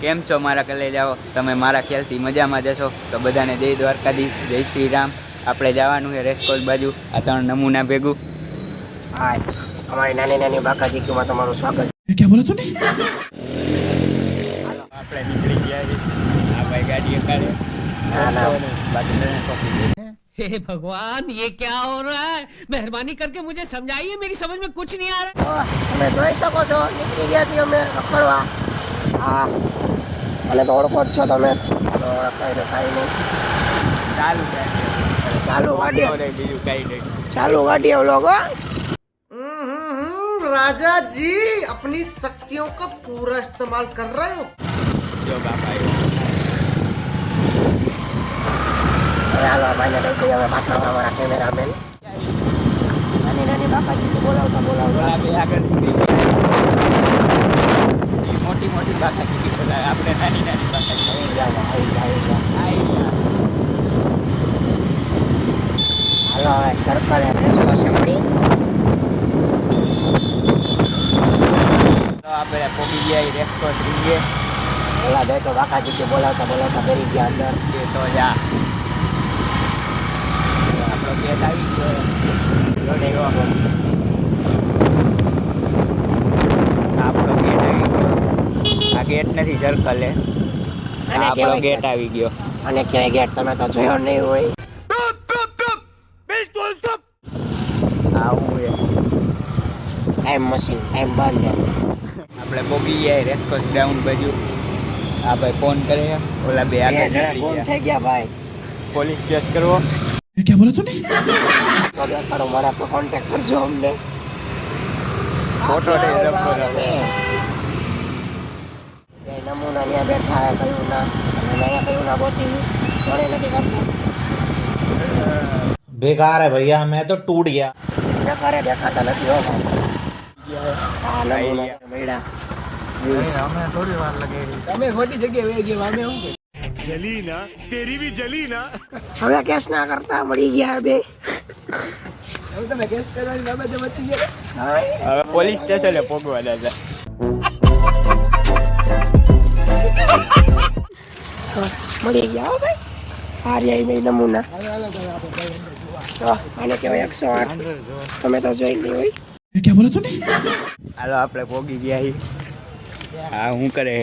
કેમ છો મારા કલે જાઓ તમે મારા ખ્યાલથી મજામાં જશો તો બધાને જય દ્વારકાધીશ જય શ્રી રામ આપણે જવાનું છે રેસકોર્સ બાજુ આ ત્રણ નમૂના ભેગું હાય અમારી નાની નાની બાકા જીકીમાં તમારું સ્વાગત क्या बोला तूने આપણે નીકળી ગયા છીએ આ ભાઈ ગાડી કાઢે ના, ના. બાકી ટ્રેન પકડી ગઈ. हे भगवान ये क्या हो रहा है मेहरबानी करके मुझे समझाइए मेरी समझ में कुछ नहीं आ रहा ઓહ, તમે જોઈ શકો છો નીકળી ગયા છીએ અમે રખડવા હા અને તો ઓળખો જ છો તમે તો ઓળખાય ને કાંઈ નહીં ચાલુ છે ચાલુ ગાડી ઓરે બીજું કાંઈ નહીં ચાલુ ગાડી વ્લોગ હો राजा जी अपनी शक्तियों का पूरा इस्तेमाल कर रहे हो જો બાપા આવ્યો. હવે હાલો આ ભાઈને લઈ જઈએ હવે પાછળ અમારા કેમેરામેન નાની નાની બાકા જીકી બોલાવતા બોલાવતા ઓલા બે આગળ નીકળી ગયા. ઈ મોટી મોટી બાકા કીધી બધા આપણે નાની નાની બાકા હાલો હવે સર્કલ એ રેસકો છે મળી તો આપણે પોગી ગયા ઈ થઈ રીંગે બોલા બે તો બાકા જીતે બોલાવતા બોલાવતા બેરી ગયા અંદર. એ તો જા. આપણો ગેટ આવી ગયો જોડે ગયો આપણો ગેટ આવી ગયો આ ગેટ નથી સર્કલ એ. આપણો ગેટ આવી ગયો. અને ક્યાંય ગેટ તમે તો જોયો નહીં હોય. આવું એમ મશીન એમ બંધ આપણે બોગી ગયા ડાઉન બાજુ. આ ભાઈ ફોન કરે ઓલા બે આગળ જણા થઈ ગયા ભાઈ. પોલીસ કેસ કરવો. મારા કોન્ટેક્ટ કરજો અમને. ફોટો ડેવલપ નમૂના ત્યાં બેઠા હે કયું ના અને અહીંયા કયું ના ગોતી જોડે નથી કરતું बेकार है भैया मैं तो टूट गया દેખાડે દેખાતા નથી હો ભાઈ આ નમૂના મળ્યા તમે ખોટી જગ્યાએ વહી ગયા અમે શું जली ना तेरी भी जली ना હવે કેસ ના કરતા મળી ગયા બે હવે તમે કેસ કરવાની બાબતે બચી ગયા હવે હવે પોલીસ સ્ટેશને પોગવાના છે મળી ગયા ભાઈ. આર્યાઈ ભાઈ નમૂના. આને કહેવાય એકસો આઠ. તમે તો જોઈ લી હોય ક્યાં બોલો તું હાલો આપણે ભોગી ગયા હા. હું કરે?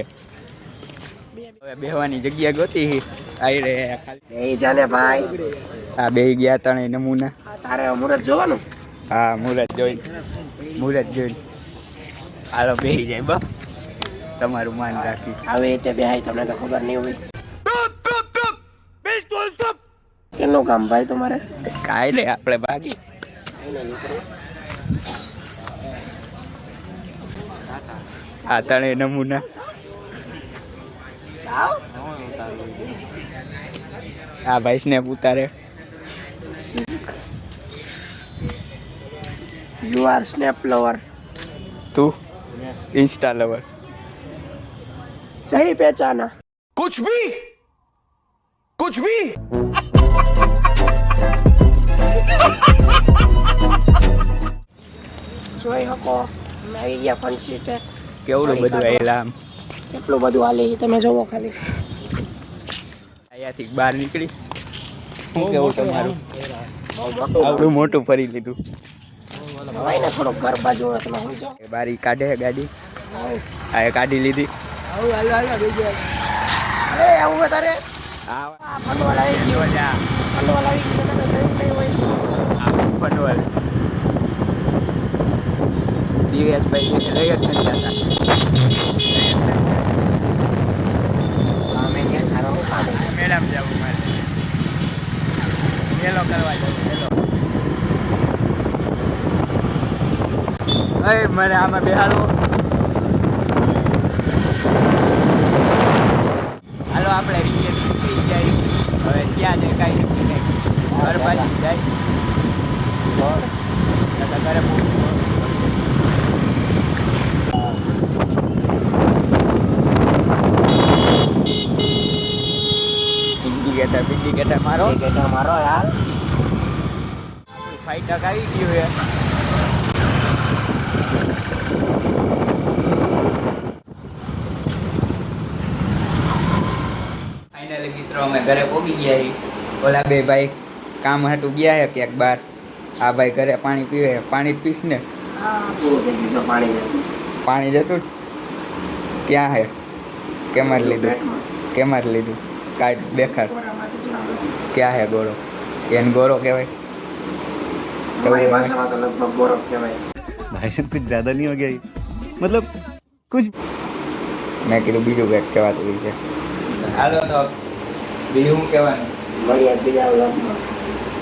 હવે બેહવાની જગ્યા ગોતી આવી રે ખાલી. જાને ભાઈ. હા બે ગયા તણે નમૂના. તારે મુરત જોવાનું? હા મુરત જોઈ. મુરત જોઈ. હાલો બેહી જાય બા તમારું માન રાખી. હવે રીતે બેહાય તમને તો ખબર નહીં હોય. કેટલું કામ ભાઈ તમારે કાંઈ નહીં આપણે ભાગી આ ત્રણેય નમૂના આ ભાઈ સ્નેપ ઉતારે યુ આર સ્નેપ લવર તું ઇન્સ્ટા લવર સહી પહેચાના कुछ भी कुछ भी જોઈ શકો અમે આવી ગયા કેવડું બધું આવેલા કેટલું બધું હાલે છે તમે જોવો ખાલી. અહીંયાથી બહાર નીકળી. શું કેવું તમારું? મોટું. આવડું મોટું ફરી લીધું. ભાઈ ને થોડુંક ઘર બાજુ તમે સમજો બારી કાઢે ગાડી. આ એ કાઢી લીધી. આવું તારે આ આ ફંડવાળ આવી ગયો. જા. ફંડવાળ આવી ગયો તમે જોયું નહીં હોય આ પનવલ દિવેશભાઈ લઈ જ નથી જતા અમે ત્યાં તારો હું કામ છે? મેડમ જવું મારે મેલો કરવા જવું મેલો અરે મને આમાં બેહાડવો હાલો આપણે રીએ નીકળી જાય હવે ક્યાં જાય કાંઈ નક્કી નહીં ઘર બાજુ જાય જોર. નકર ઘરે પહોંચવું. ઇન્ડિકેટર બિન્ડિકેટર મારો એ ગેટા મારો યાર ફાઈવ ટકા આવી ગયું છે ફાઇનલી મિત્રો અમે ઘરે પહોંચી ગયા છીએ ઓલા બે ભાઈ કામ હાટું ગયા હે ક્યાંક બહાર આ ભાઈ ઘરે પાણી પીવે પાણી જ પીશ ને? પાણી જતું ક્યાં હે? કેમાં લીધું? કેમાં લીધું? કાર્ડ દેખાડ. ક્યાં હે ગોરો? એને ગોરો કહેવાય? ભાઈ સાહેબ કુછ જ્યાદા નહીં હો ગયા મતલબ કુછ મેં કીધું બીજું કંઈક કહેવાતું છે. હાલો તો બીજું કહેવાનું? મળીએ બીજા વ્લોગમાં.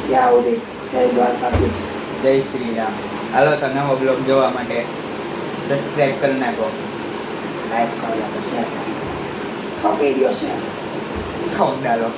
ત્યાં સુધી જય દ્વારકાધીશ. જય શ્રી રામ. હાલો તો નવો બ્લોગ જોવા માટે સબસ્ક્રાઇબ કરી નાખો. લાઈક કરો શેર કરો. ઠોકી દો શેર ખોક ડાલો.